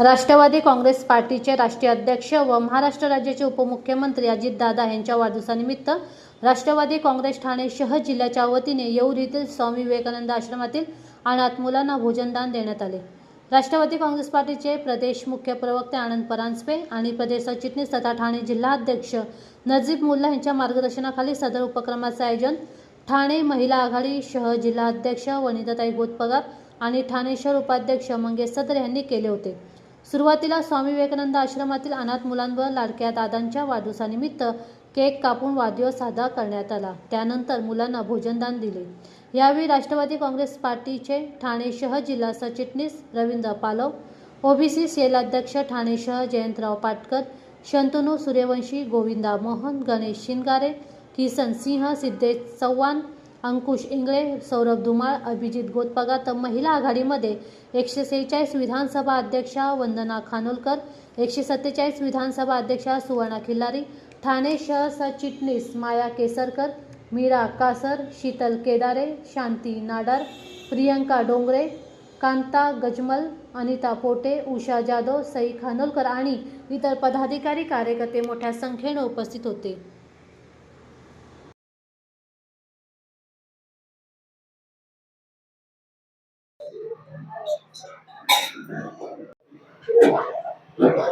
राष्ट्रवादी काँग्रेस पार्टीचे राष्ट्रीय अध्यक्ष व महाराष्ट्र राज्याचे उपमुख्यमंत्री अजितदादा यांच्या वाढदिवसानिमित्त राष्ट्रवादी काँग्रेस ठाणे शहर जिल्ह्याच्या वतीने येऊरीतील येथील स्वामी विवेकानंद आश्रमातील अनाथ मुलांना भोजनदान देण्यात आले. राष्ट्रवादी काँग्रेस पार्टीचे प्रदेश मुख्य प्रवक्ते आनंद परांजपे आणि प्रदेश सरचिटणीस तथा ठाणे जिल्हाध्यक्ष नजीब मुल्ला यांच्या मार्गदर्शनाखाली सदर उपक्रमाचे आयोजन ठाणे महिला आघाडी शहर जिल्हाध्यक्ष वनिताताई गोतपगार आणि ठाणे शहर उपाध्यक्ष मंगेश सदर यांनी केले होते. सुरुवातीला स्वामी विवेकानंद आश्रमातील अनाथ मुलांवर लाडक्या दादांच्या वाढदिवसानिमित्त केक कापून वाढदिवस साजरा करण्यात आला. त्यानंतर मुलांना भोजनदान दिले. यावेळी राष्ट्रवादी काँग्रेस पार्टीचे ठाणे शहर जिल्हा सरचिटणीस रवींद्र पालव ओबीसी सेल अध्यक्ष ठाणे शहर जयंतराव पाटकर शंतनू सूर्यवंशी गोविंदा मोहन गणेश शिंगारे किसन सिंह सिद्धेश चव्हाण अंकुश इंगळे सौरभ धुमाळ अभिजित गोतपगा तर महिला आघाडीमध्ये एकशे सेहेचाळीस विधानसभा अध्यक्षा वंदना खानोलकर एकशे सत्तेचाळीस विधानसभा अध्यक्षा सुवर्णा खिल्लारी ठाणे शहर सरचिटणीस माया केसरकर मीरा कासर शीतल केदारे शांती नाडार प्रियंका डोंगरे कांता गजमल अनिता पोटे उषा जाधव सई खानोलकर आणि इतर पदाधिकारी कार्यकर्ते मोठ्या संख्येने उपस्थित होते.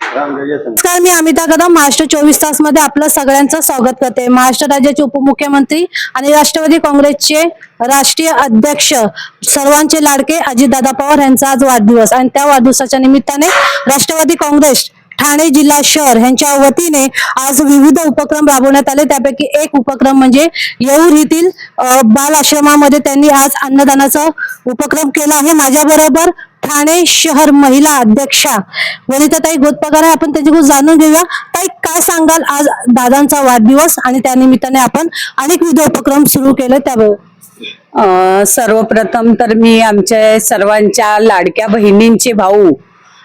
नमस्कार मी अमिता कदम महाराष्ट्र चोवीस तासमध्ये आपलं सगळ्यांचं स्वागत करते. महाराष्ट्र राज्याचे उपमुख्यमंत्री आणि राष्ट्रवादी काँग्रेसचे राष्ट्रीय अध्यक्ष सर्वांचे लाडके अजितदादा पवार यांचा आज वाढदिवस. आणि त्या वाढदिवसाच्या निमित्ताने राष्ट्रवादी काँग्रेस ठाणे जिल्हा शहर यांच्या वतीने आज विविध उपक्रम राबवण्यात आले. त्यापैकी एक उपक्रम म्हणजे येऊर येथील बाल आश्रमामध्ये त्यांनी आज अन्नदानाचा उपक्रम केला आहे. माझ्या बरोबर ठाणे शहर महिला अध्यक्षा वनिताताई गोतपगार आहे. आपण त्यांच्याकडून जाणून घेऊया. ताई काय सांगाल? आज दादांचा वाढदिवस आणि त्यानिमित्ताने आपण अनेक विविध उपक्रम सुरू केले त्याबद्दल सर्वप्रथम तर मी आमच्या सर्वांच्या लाडक्या बहिणींचे भाऊ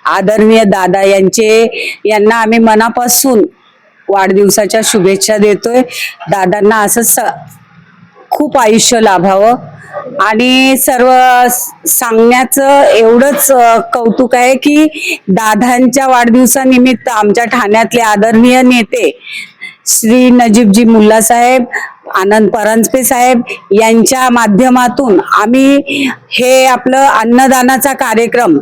आदरणीय दादा यांचे यांना आम्ही मनापासून वाढदिवसाच्या शुभेच्छा देतोय. दादांना असं स- खूप आयुष्य लाभावं. आणि सर्व सांगण्याचं एवढंच कौतुक आहे की दादांच्या वाढदिवसानिमित्त आमच्या ठाण्यातले आदरणीय नेते श्री नजीबजी मुल्ला साहेब आनंद परांजपे साहेब यांच्या माध्यमातून आम्ही हे आपलं अन्नदानाचा कार्यक्रम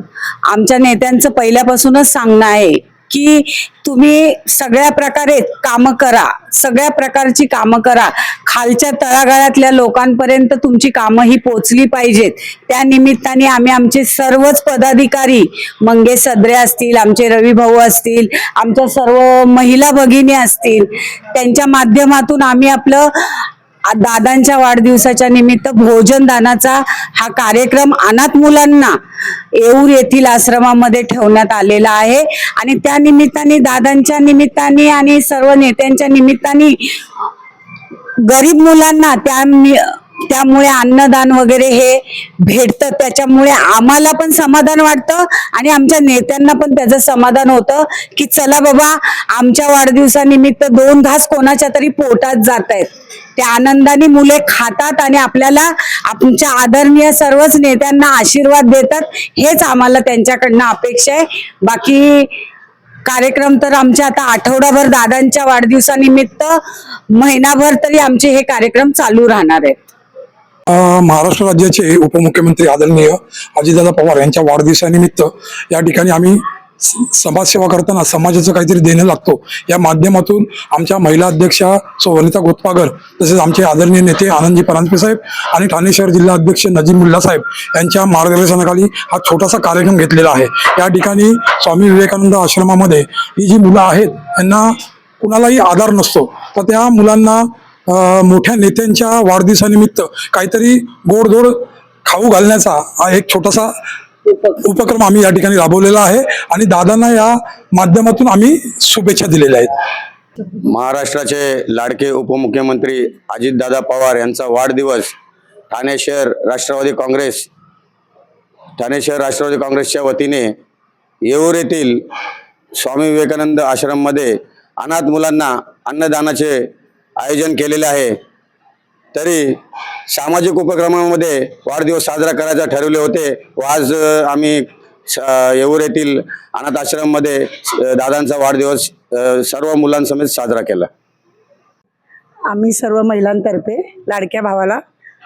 आमच्या नेत्यांचं पहिल्यापासूनच सांगणं आहे. की तुम्ही सगळ्या प्रकारे कामं करा सगळ्या प्रकारची कामं करा. खालच्या तळागाळातल्या लोकांपर्यंत तुमची कामं ही पोचली पाहिजेत. त्या निमित्ताने आम्ही आमचे सर्वच पदाधिकारी मंगेश सदरे असतील आमचे रवी भाऊ असतील आमच्या सर्व महिला भगिनी असतील त्यांच्या माध्यमातून आम्ही आपलं दादांच्या वाढदिवसाच्या निमित्त भोजन दानाचा हा कार्यक्रम अनाथ मुलांना येऊर येथील आश्रमामध्ये ठेवण्यात आलेला आहे. आणि त्या निमित्ताने दादांच्या निमित्ताने आणि सर्व नेत्यांच्या निमित्ताने गरीब मुलांना त्या त्यामुळे अन्नदान वगैरे हे भेटतं. त्याच्यामुळे आम्हाला पण समाधान वाटतं आणि आमच्या नेत्यांना पण त्याचं समाधान होतं की चला बाबा आमच्या वाढदिवसानिमित्त दोन घास कोणाच्या तरी पोटात जात आहेत. त्या आनंदाने मुले खातात आणि आपल्याला आमच्या आदरणीय सर्वच नेत्यांना आशीर्वाद देतात. हेच आम्हाला त्यांच्याकडनं अपेक्षा आहे. बाकी कार्यक्रम तर आमचे आता आठवडाभर दादांच्या वाढदिवसानिमित्त महिनाभर तरी आमचे हे कार्यक्रम चालू राहणार आहेत. महाराष्ट्र राज्याचे उपमुख्यमंत्री आदरणीय अजितदादा पवार यांच्या वाढदिवसानिमित्त या ठिकाणी आम्ही समाजसेवा करताना समाजाचं काहीतरी देणं लागतो. या माध्यमातून आमच्या महिला अध्यक्षा सोवनिता गोतपागर तसेच आमचे आदरणीय नेते आनंदजी परांजपे साहेब आणि ठाणे शहर जिल्हा अध्यक्ष नजीम मुल्ला साहेब यांच्या मार्गदर्शनाखाली हा छोटासा कार्यक्रम घेतलेला आहे. या ठिकाणी स्वामी विवेकानंद आश्रमामध्ये ही जी मुलं आहेत यांना कुणालाही आधार नसतो. तर त्या मुलांना मोठ्या नेत्यांच्या वाढदिवसानिमित्त काहीतरी गोडधोड खाऊ घालण्याचा हा एक छोटासा उपक्रम आम्ही या ठिकाणी राबवलेला आहे आणि दादांना या माध्यमातून आम्ही शुभेच्छा दिलेल्या आहेत. महाराष्ट्राचे लाडके उपमुख्यमंत्री अजितदादा पवार यांचा वाढदिवस ठाणे शहर राष्ट्रवादी काँग्रेस ठाणे शहर राष्ट्रवादी काँग्रेसच्या वतीने येऊर येथील स्वामी विवेकानंद आश्रममध्ये अनाथ मुलांना अन्नदानाचे आयोजन केलेले आहे. तरी सामाजिक उपक्रमामध्ये वाढदिवस साजरा करायचा ठरवले होते. व आज आम्ही येऊर येथील अनाथ आश्रममध्ये दादांचा वाढदिवस सर्व मुलांसमेत साजरा केला. आम्ही सर्व महिलांतर्फे लाडक्या भावाला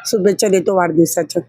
शुभेच्छा देतो वाढदिवसाच्या.